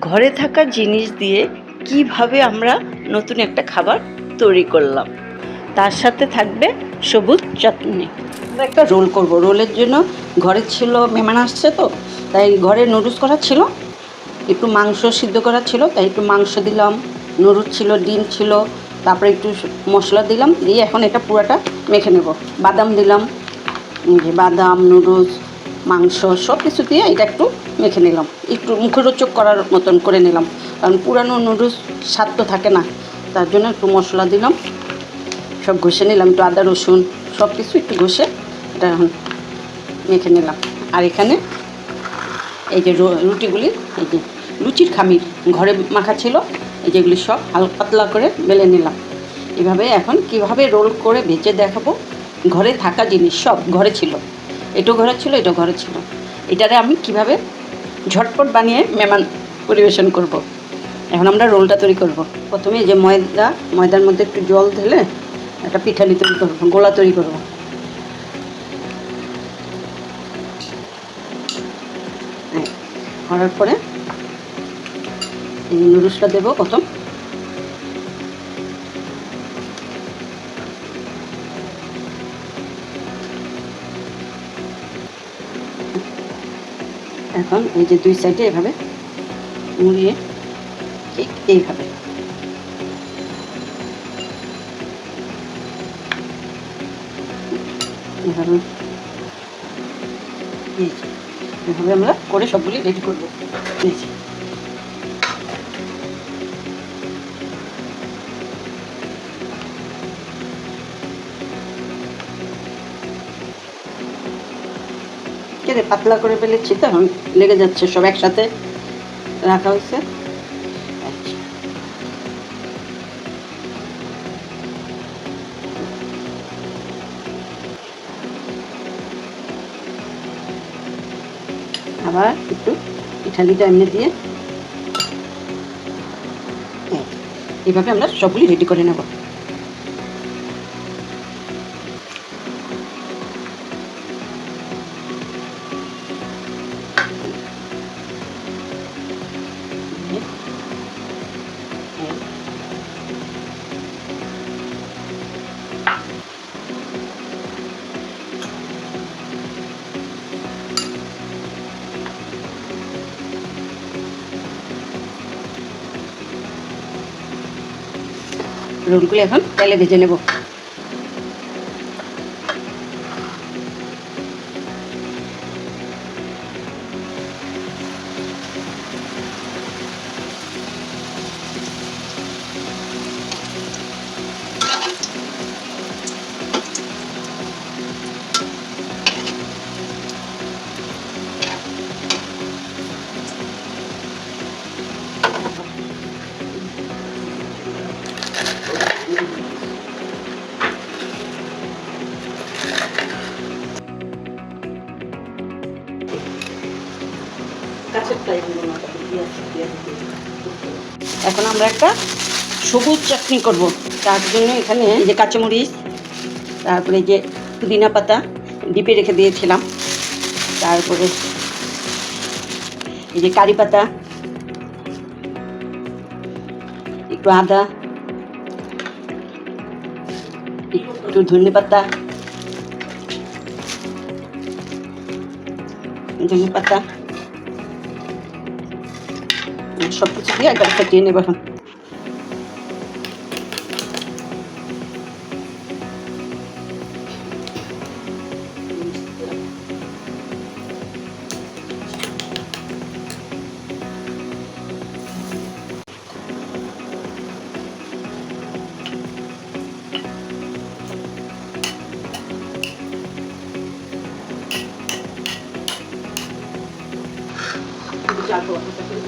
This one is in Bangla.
ঘরে থাকা জিনিস দিয়ে কীভাবে আমরা নতুন একটা খাবার তৈরি করলাম। তার সাথে থাকবে সবুজ চাটনি। আমরা একটা রোল করব। রোলের জন্য ঘরে ছিল, মেহমান আসছে তো, তাই ঘরে নুডলস করা ছিল, একটু মাংস সিদ্ধ করা ছিল, তাই একটু মাংস দিলাম, নুডলস ছিল, ডিম ছিল, তারপরে একটু মশলা দিলাম, দিয়ে এখন এটা পুরোটা মেখে নেব। বাদাম দিলাম যে বাদাম, নুডলস, মাংস সব কিছু দিয়ে এটা একটু মেখে নিলাম। একটু মুখরোচক করার মতন করে নিলাম। কারণ পুরানো নুডলস স্বাদ তো থাকে না। তার জন্য একটু মশলা দিলাম। সব ঘষে নিলাম। একটু আদা, রসুন সব কিছু একটু ঘষে এটা এখন মেখে নিলাম। আর এখানে এই যে রুটিগুলি, এই যে লুচির খামির ঘরে মাখা ছিল, এই যেগুলি সব হালকা পাতলা করে বেলে নিলাম। এভাবে এখন কীভাবে রোল করে ভেজে দেখাবো? ঘরে থাকা জিনিস সব ঘরে ছিল। এটাও ঘরে ছিল এটাও ঘরে ছিল। এটারে আমি কীভাবে ঝটপট বানিয়ে মেমান পরিবেশন করব। এখন আমরা রোলটা তৈরি করব। প্রথমে যে ময়দা ময়দার মধ্যে একটু জল ঢেলে একটা পিঠালি তৈরি করব গোলা তৈরি করব হ্যাঁ, করার পরে এই নুডলসটা দেবো প্রথম এখন এই যে দুই সাইডে এভাবে মুড়িয়ে ঠিক এইভাবে। এভাবে। আমরা করে সবগুলি রেডি করব। এই কেটে পাতলা করে ফেলেছি তো এখন লেগে যাচ্ছে সব একসাথে রাখা হয়েছে। আবার একটু পিঠালিটা এমনি দিয়ে এই, এইভাবে আমরা সবগুলি রেডি করে নেব রোলগুলো এখন তেলে ভেজে নেব। এখন আমরা একটা সবুজ চাটনি করব। তার জন্য এখানে যে কাঁচামরিচ, তারপরে যে পুদিনা পাতা ডিপে রেখে দিয়েছিলাম। তারপরে এই যে কারি পাতা, একটু আদা, একটু ধনে পাতা ধনে পাতা। সব কিছু দিয়ে একবার ফেটিয়ে নেব এখন চাল